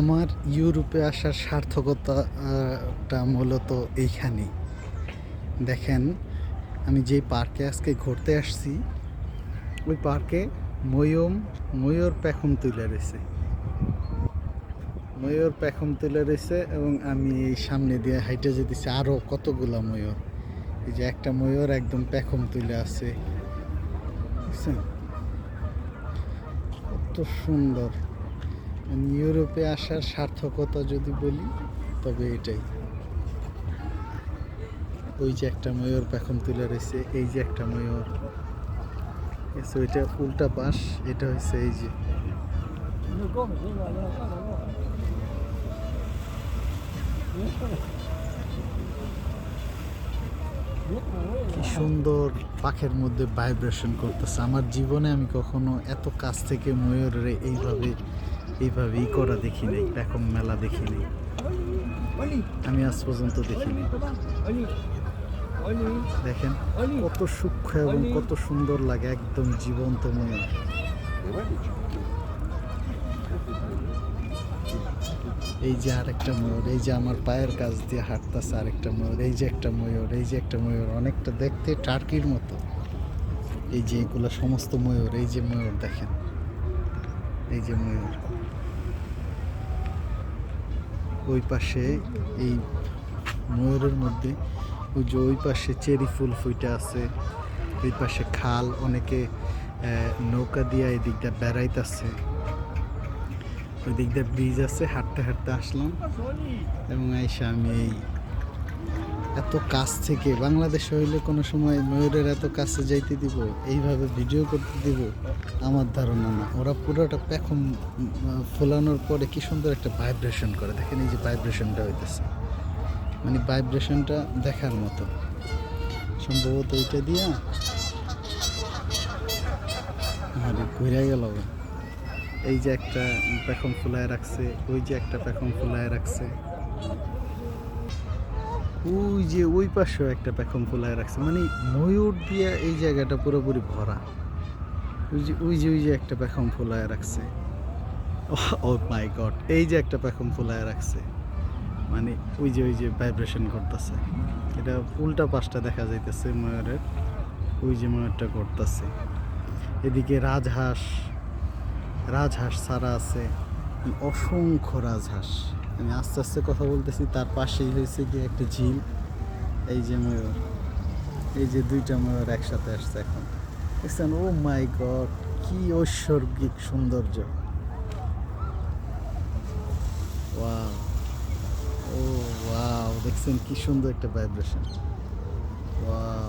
আমার ইউরোপে আসার সার্থকতাটা মূলত এইখানেই। দেখেন, আমি যেই পার্কে আজকে ঘুরতে আসছি, ওই পার্কে ময়ূম, ময়ূর পেখম তুলে রয়েছে। ময়ূর পেখম তুলে রয়েছে এবং আমি এই সামনে দিয়ে হাইটে যেতেছি আরও কতগুলা ময়ূর। এই যে একটা ময়ূর একদম পেখম তুলে আছে। কত সুন্দর। ইউরোপে আসার সার্থকতা যদি বলি, তবে এটাই। ওই যে একটা ময়ূর পেখম তুলে রয়েছে, এই যে একটা ময়ূর। এসে ওইটা উল্টা পাশ, এটা হচ্ছে এই যে। কি সুন্দর পাখের মধ্যে ভাইব্রেশন করতেছে। আমার জীবনে আমি কখনো এত কাছ থেকে ময়ূরের এইভাবে এইভাবে ই করা দেখি নাই পেখম মেলা দেখি নাই। আমি আজ পর্যন্ত দেখিনি দেখেন, কত সূক্ষ্ম এবং কত সুন্দর লাগে, একদম জীবন্ত ময়ূর এই যে আর একটা ময়ূর, এই যে আমার পায়ের কাছ দিয়ে হাঁটতেছে আরেকটা ময়ূর, এই যে একটা ময়ূর, এই যে একটা ময়ূর, অনেকটা দেখতে টার্কির মতো। এই যে এগুলো সমস্ত ময়ূর, এই যে ময়ূর দেখেন। এই যে ময়ূর। ওই পাশে এই ময়ূরের মধ্যে ওই যে ওই পাশে চেরি ফুল ফুইটা আছে, ওই পাশে খাল, অনেকে নৌকা দিয়ে এই দিকটা বেড়াইতেছে। ওই দিকটা ব্রিজ আছে, হাঁটতে হাঁটতে আসলাম এবং আইসা আমি এই এত কাছ থেকে বাংলাদেশ হইলে কোনো সময় ময়ূরের এত কাছে যাইতে দিব, এইভাবে ভিডিও করতে দিব, আমার ধারণা না। ওরা পুরোটা পেখম ফোলানোর পরে কি সুন্দর একটা ভাইব্রেশন করে। দেখেন এই যে ভাইব্রেশনটা হইতেছে। মানে ভাইব্রেশনটা দেখার মতো। সম্ভবত এইটা দিয়া আরে ঘুরে গেল এই যে একটা পেখম ফুলায় রাখছে, ওই যে একটা পেখম ফুলায় রাখছে। ওই যে ওই পাশেও একটা পেখম ফুলায় রাখছে। মানে ময়ূর দিয়ে এই জায়গাটা পুরোপুরি ভরা। ওই যে ওই যে ওই যে একটা পেখম ফুলায় রাখছে। ও মাই গড এই যে একটা পেখম ফুলায় রাখছে। মানে ওই যে ওই যে ভাইব্রেশন করতেছে। এটা উল্টা পাশটা দেখা যাইতেছে ময়ূরের। ওই যে ময়ূরটা করতেছে। এদিকে রাজহাঁস রাজহাঁস ছাড়া আছে অসংখ্য রাজহাঁস। আমি আস্তে আস্তে কথা বলতেছি, তার পাশেই হয়েছে কি একটা ঝিল। এই যে ময়ূর, এই যে দুইটা ময়ূর একসাথে আসছে এখন। দেখছেন, ও মাই গড, কি ঐশ্বর্গিক সৌন্দর্য। ওয়াও, ও ওয়াও, দেখছেন কি সুন্দর একটা ভাইব্রেশন। ওয়াও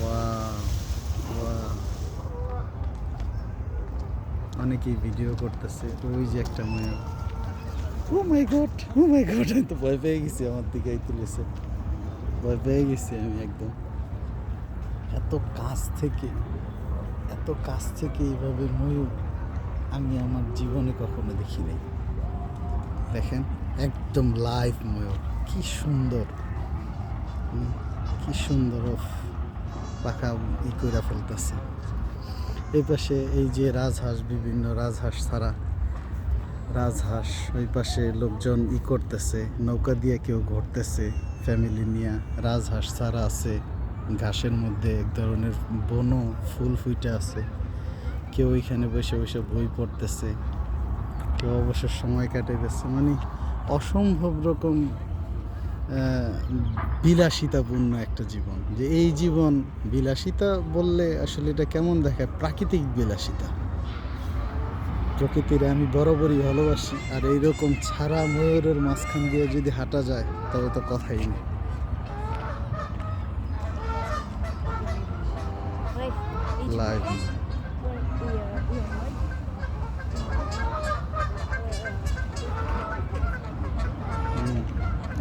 ওয়াও অনেকেই ভিডিও করতেছে, ওই যে একটা ময়ূর ও মাই গড, ও মাই গড, আমি তো ভয় পেয়ে গেছি, আমার দিকে তুলেছে। ভয় পেয়ে গেছি আমি একদম। এত কাছ থেকে, এত কাছ থেকে এইভাবে ময়ূর আমি আমার জীবনে কখনো দেখি নাই। দেখেন, একদম লাইভ ময়ূর, কি সুন্দর। কি সুন্দর পাখা ই করে ফেলতেছে। এই পাশে এই যে রাজহাঁস, বিভিন্ন রাজহাঁস ছাড়া। রাজহাঁস, ওই পাশে লোকজন ই করতেছে, নৌকা দিয়ে কেউ ঘুরতেছে ফ্যামিলি নিয়ে। রাজহাঁস ছাড়া আছে, ঘাসের মধ্যে এক ধরনের বনো ফুল ফুইটা আছে। কেউ এখানে বসে বসে বই পড়তেছে, কেউ অবশ্য সময় কাটাইতেছে। মানে অসম্ভব রকম বিলাসিতাপূর্ণ একটা জীবন। যে এই জীবন বিলাসিতা বললে আসলে এটা কেমন দেখায়? প্রাকৃতিক বিলাসিতা। প্রকৃতির আমি বরাবরই ভালোবাসি আর এইরকম ছাড়া ময়ূরের মাঝখান দিয়ে যদি হাঁটা যায় তবে তো কথাই নেই। লাইভ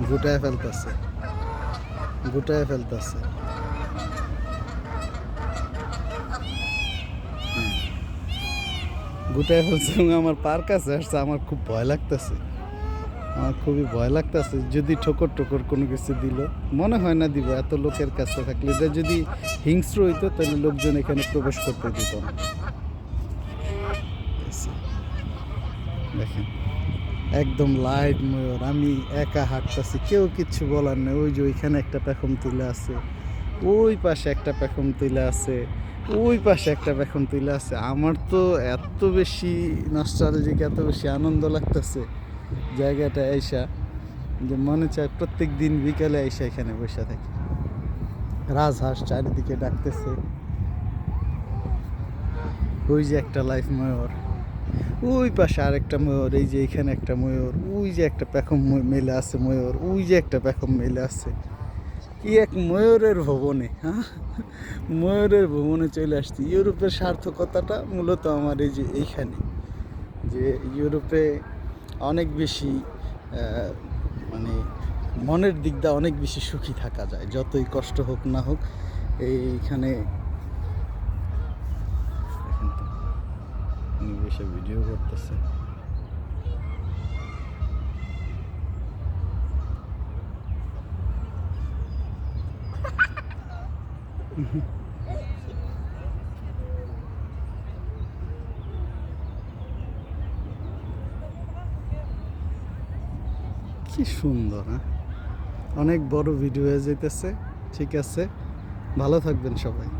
গুটায় ফেলতেছে। গুটায় ফেলতেছে। গুটায় ফেলছে আমার পার কাছে আসছে, আমার খুব ভয় লাগতেছে। আমার খুবই ভয় লাগতেছে, যদি ঠোকর টোকর কোনো কিছু দিল, মনে হয় না দিব এত লোকের কাছে থাকলে। এটা যদি হিংস্র হইতো, তাহলে লোকজন এখানে প্রবেশ করতে দিত না। একদম লাইট ময়ূর, আমি একা হাঁটতেছি, কেউ কিচ্ছু বলার নেই। ওই যে ওইখানে একটা পেখম তুলে আছে, ওই পাশে একটা পেখম তুলে আছে, ওই পাশে একটা পেখম তুলে আছে। আমার তো এত বেশি নস্টালজিক এত বেশি আনন্দ লাগতেছে জায়গাটা আইসা, যে মনে চায় প্রত্যেক দিন বিকালে আইসা এখানে বসে থাকি। রাজহাঁস চারিদিকে ডাকতেছে, ওই যে একটা লাইফ ময়ূর। ওই পাশে আরেকটা ময়ূর, এই যে এখানে একটা ময়ূর, ওই যে একটা পেখম মেলে আছে ময়ূর, ওই যে একটা পেখম মেলে আছে। কি এক ময়ূরের ভবনে হ্যাঁ ময়ূরের ভবনে চলে আসছি। ইউরোপের সার্থকতাটা মূলত আমার এই যে এইখানে, যে ইউরোপে অনেক বেশি মানে মনের দিক দিয়ে অনেক বেশি সুখী থাকা যায়, যতই কষ্ট হোক না হোক। এইখানে দেখেন তো বসে ভিডিও করতেছে। কি সুন্দর হ্যাঁ? অনেক বড় ভিডিও হয়ে যেতেছে, ঠিক আছে। ভালো থাকবেন সবাই।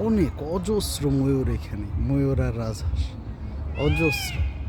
অনেক অজস্র ময়ূর এখানে ময়ূর আর রাজহাঁস। অজস্র।